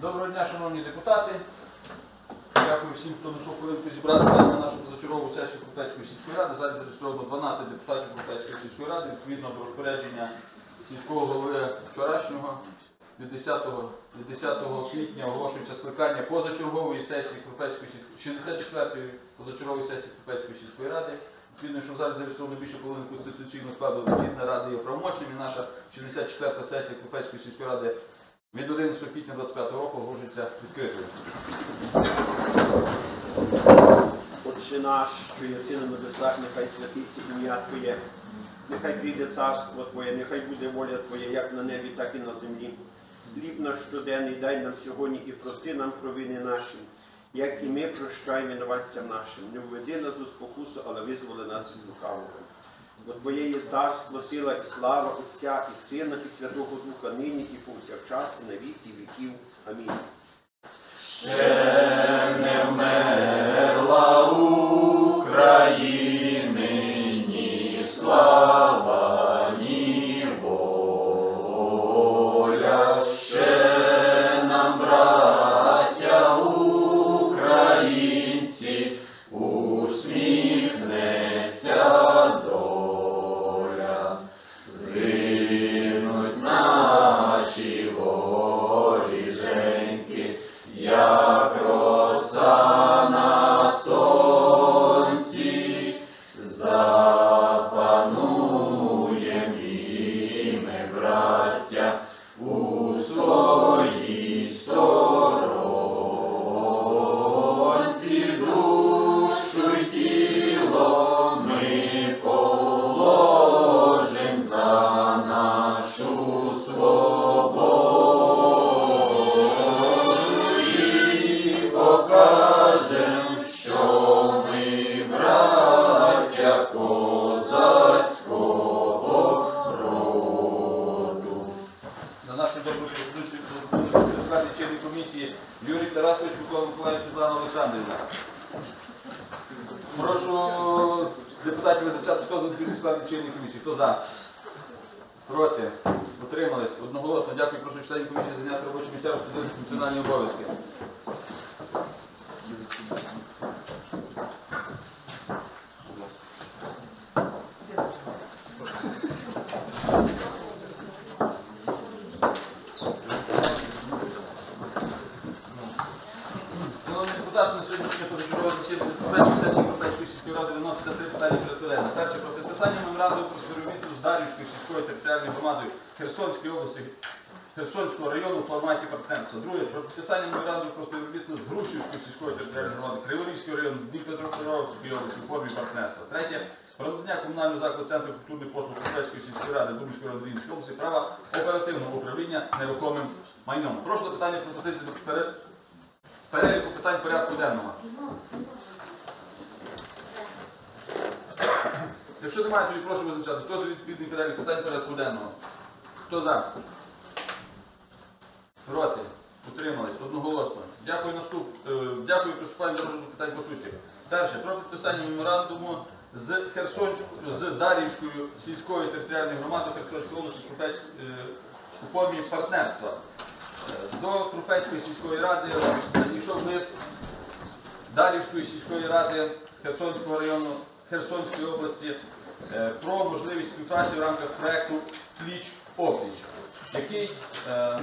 Доброго дня, шановні депутати. Дякую всім, хто знайшов хвилинку зібратися на нашу позачергову сесію Кропецької сільської ради. Зараз зареєстровано 12 депутатів Кропецької сільської ради відповідно до розпорядження сільського голови вчорашнього. Від 10, від 10 квітня оголошується скликання позачергової сесії сільської 64-ї позачергової сесії Кропецької сільської ради. Відповідно, що залі зареєстровано більше половини конституційного складу засідання ради є правомочним. І наша 64-та сесія Кропецької сільської ради від 11 квітня 25 року оголошується відкритою. Отче наш, що єси на небесах, нехай святиться ім'я Твоє, нехай прийде царство Твоє, нехай буде воля Твоя, як на небі, так і на землі. Хліб наш щоденний дай нам сьогодні і прости нам провини наші, як і ми прощаємо винуватцям нашим. Не введи нас у спокусу, але визволи нас від лукавого. Бо Твоє є царство, сила і слава Отця і Сина, і Святого Духа нині і повсякчас, і на віки віків. Амінь. Ще не добрій складі члени комісії Юрій Тарасович, Микола Миколаївич, Світлана Олександрівна. Прошу депутатів визначати, хто за складу членів комісії. Хто за? Проти? Утримались? Одноголосно. Дякую. Прошу членів комісії зайняти робочі місця, розподілити функціональні обов'язки. Шановні депутати, на сьогоднішнє позачергове засідання Купецької сесії Купецької сільської ради виноситься три питання порядку денного. Перше про підписання меморандуму про співробітництво з Дар'ївською сільською територіальною громадою Херсонської області Херсонського району в форматі партнерства. Друге про підписання меморандуму про співробітництво з Грушівською сільською територіальною громадою Криворізького району Дніпропетровської області у формі партнерства. Третє про комунального закладу Центру культурних послуг Купецької сільської ради Думської району Рівненської області права оперативного управління нерухомим майном. Прошу запитання пропозиції до пере- переліку питань порядку денного. Якщо немає, тоді прошу визначати. Хто за відповідний перелік питань порядку денного? Хто за? Проти? Утримались? Одноголосно. Дякую наступ. е, Дякую, приступаємо до розгляду питань по суті. Перше. Про підписання меморандуму з Херсонською, з Дар'ївською сільською територіальною громадою Херсонської області е, у формі партнерства. Е, До Крупецької сільської ради надійшов лист Дар'ївської сільської ради Херсонського району Херсонської області е, про можливість співпраці в рамках проекту Пліч опліч, який е,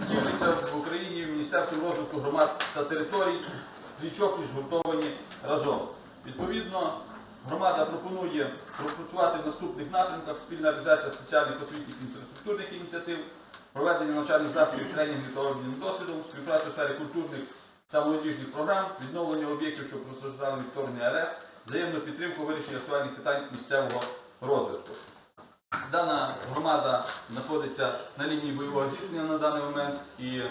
здійснюється в Україні Міністерством розвитку громад та територій пліч-опліч згуртовані разом. Відповідно, громада пропонує пропрацювати в наступних напрямках спільна реалізація соціальних освітніх інфраструктурних ініціатив, проведення навчальних заходів, тренінгів та обміну досвідом, співпраця в сфері культурних та молодіжних програм, відновлення об'єктів, що постраждали вторгнення РФ, взаємну підтримку вирішення актуальних питань місцевого розвитку. Дана громада знаходиться на лінії бойового зіткнення на даний момент і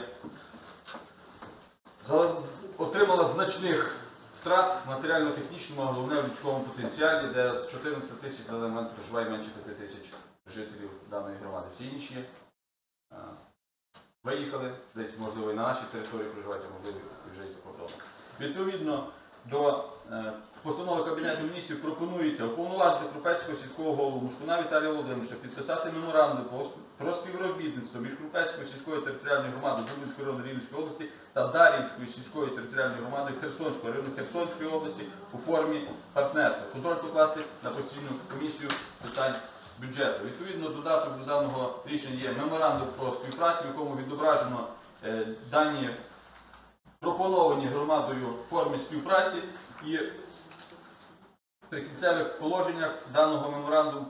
отримала значних втрат в матеріально-технічному, а головне в людському потенціалі, де з 14 тисяч на даний момент проживає менше 5 тисяч жителів даної громади. Всі інші е, виїхали, десь можливо і на нашій території проживають, а можливо і вже і за кордоном. Відповідно, до е, постанови Кабінету міністрів пропонується уповноважити Крупецького сільського голову Мушкуна Віталія Володимировича підписати меморандум про- співробітництво між Крупецькою сільською територіальною громадою Дубинської району Рівненської області та Дар'ївською сільською територіальною громадою Херсонського району Херсонської області у формі партнерства. Контроль покласти на постійну комісію питань бюджету. Відповідно, додаток до даного рішення є меморандум про співпрацю, в якому відображено е, дані пропоновані громадою форми співпраці і в прикінцевих положеннях даного меморандуму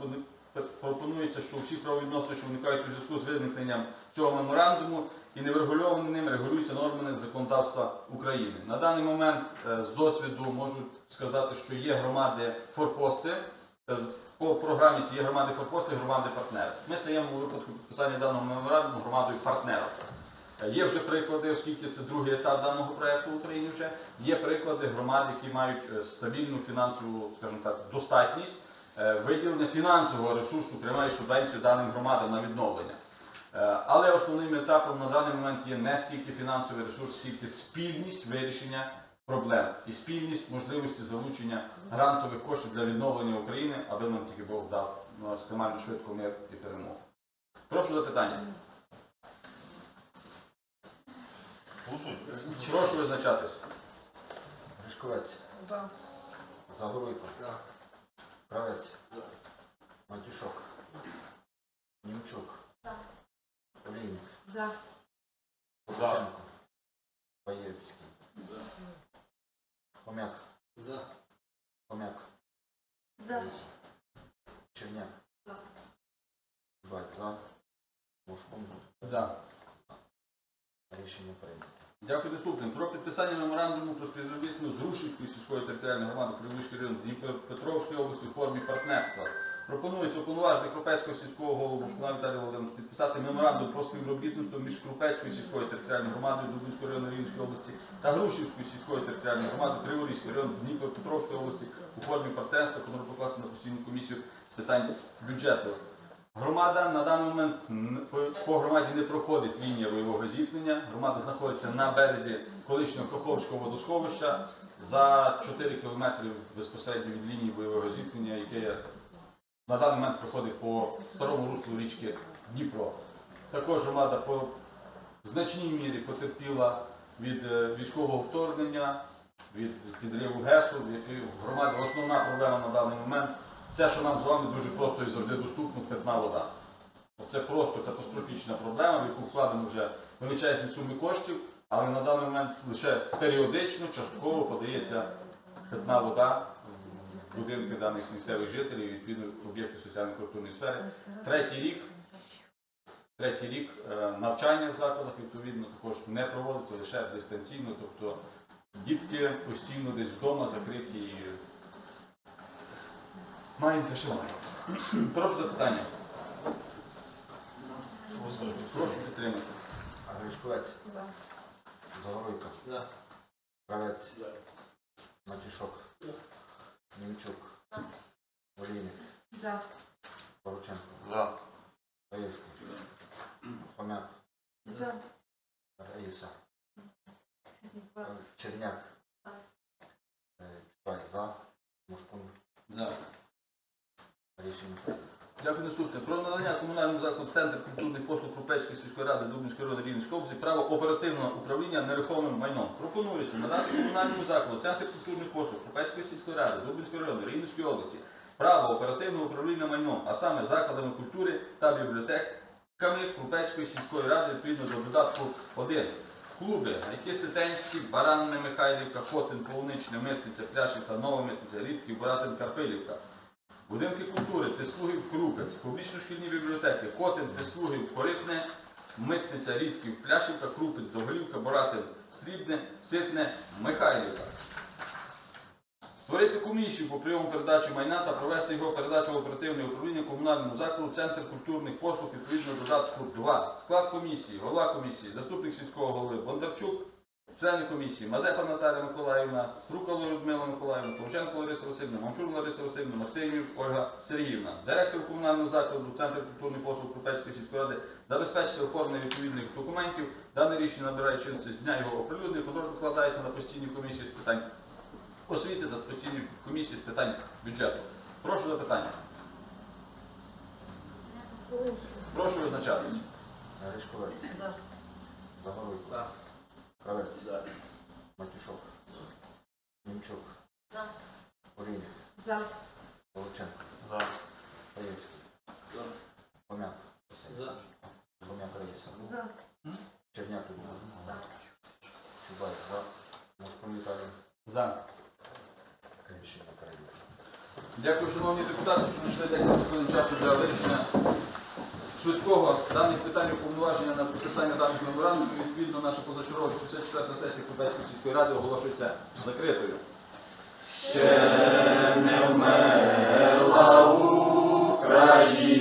пропонується, що всі правовідносини, що виникають у зв'язку з виникненням цього меморандуму і неврегульованим ним регулюються нормами законодавства України. На даний момент е, з досвіду можу сказати, що є громади форпости. Е, По програмі є громади форпости, громади партнери. Ми стаємо у випадку підписання даного меморандуму громадою партнером. Є вже приклади, оскільки це другий етап даного проекту в Україні вже. Є приклади громад, які мають е, стабільну фінансову, скажімо так, достатність, е, виділення фінансового ресурсу, приймають субвенцію даним громадам на відновлення. Е, Але основним етапом на даний момент є не стільки фінансовий ресурс, скільки спільність вирішення проблем і спільність можливості залучення грантових коштів для відновлення України, аби нам тільки Бог дав максимально швидко мир і перемогу. Прошу запитання. Прошу визначатись. Гришковець. За. Загоруйко. Кравець. Матюшок. Німчук. Олійник. За. Курченко. Баєвський. Хомяк. Хомяк. За. Черняк. За. Бать за. Мушкун. За. Рішення прийнято. Дякую наступним. Про підписання меморандуму про співробітництво з Рушівською сільською територіальною громадою Кривицької району Дніпропетровської області у формі партнерства. Пропонується уповноважити Крупецького сільського голову Шкуна Віталія Володимировича підписати меморандум про співробітництво між Крупецькою сільською територіальною громадою Дубинської району Рівненської області та Грушівською сільською територіальною громадою Криворізької району Дніпропетровської області у формі партнерства, яку покласти на постійну комісію з питань бюджету. Громада на даний момент по- громаді не проходить лінія бойового зіткнення. Громада знаходиться на березі колишнього Каховського водосховища за 4 кілометри безпосередньо від лінії бойового зіткнення, яке на даний момент проходить по старому руслу річки Дніпро. Також громада по значній мірі потерпіла від е, військового вторгнення, від підриву ГЕСу, громаді основна проблема на даний момент це, що нам з вами дуже просто і завжди доступно питна вода. Це просто катастрофічна проблема, в яку вкладено вже величезні суми коштів, але на даний момент лише періодично, частково подається питна вода в будинки даних місцевих жителів і відповідно об'єкти соціально-культурної сфери. Третій рік, третій рік е, навчання в закладах відповідно також не проводиться лише дистанційно, тобто дітки постійно десь вдома закриті і маємо те, що маємо. Прошу запитання. Прошу підтримати. Гришковець. За. Загоруйко. Кравець. Матюшок. Німчук. Олійник. За. Порученко. За. Баєвський. Хомяк. За. Раїса. Черняк. Е, Чубай за. Мушкун. За. Рішення прийнято. Дякую наступне. Про надання комунальному закладу Центр культурних послуг Крупецької сільської ради Дубинської району Рівненської області право оперативного управління нерухомим майном. Пропонується надати комунальному закладу Центр культурних послуг Крупецької сільської ради Дубинської району Рівненської області право оперативного управління майном, а саме закладами культури та бібліотеками Крупецької сільської ради відповідно до додатку 1. Клуби, які Ситенські, Баранне, Михайлівка, Хотин, Полуничне, Митниця, Пляшівка, Нова Митниця, Рідків, Боратин, Карпилівка. Будинки культури, Тислугів, Крупець, публічно-шкільні бібліотеки, Котин, Тислугів, Коритне, Митниця, Рідків, Пляшівка, Крупець, Довголівка, Боратин, Срібне, Ситне, Михайлівка. Створити комісію по прийому передачі майна та провести його передачу в оперативне управління комунальному закладу Центр культурних послуг відповідно до додатку 2. Склад комісії, голова комісії, заступник сільського голови Бондарчук, члени комісії Мазепа Наталія Миколаївна, Струкало Людмила Миколаївна, Ковченко Лариса Васильівна, Мамчур Лариса Васильівна, Максимів Ольга Сергіївна, директор комунального закладу Центр культурних послуг Крупецької сільської ради забезпечити оформлення відповідних документів. Дане рішення набирає чинності з дня його оприлюднення, контроль покладається на постійні комісії з питань освіти та спортивної комісії з питань бюджету. Прошу запитання. Прошу визначатись. Гришковець, За. Загоруйко, За. Матюшок, Німчук, За. Олійник, За. Волоченко, За. Паєвський, За. Хомяк, За. Хомяк Раїса, За. Черняк Людмила, За. Чубай, за, Мушкун Віталій, За. рішення прийнято. Дякую, шановні депутати, що знайшли декілька хвилин часу для вирішення швидкого даних питань уповноваження на підписання даних меморандумів. Відповідно, наша позачергова 64 сесія Кубецької сільської ради оголошується закритою. Ще не вмерла Україна.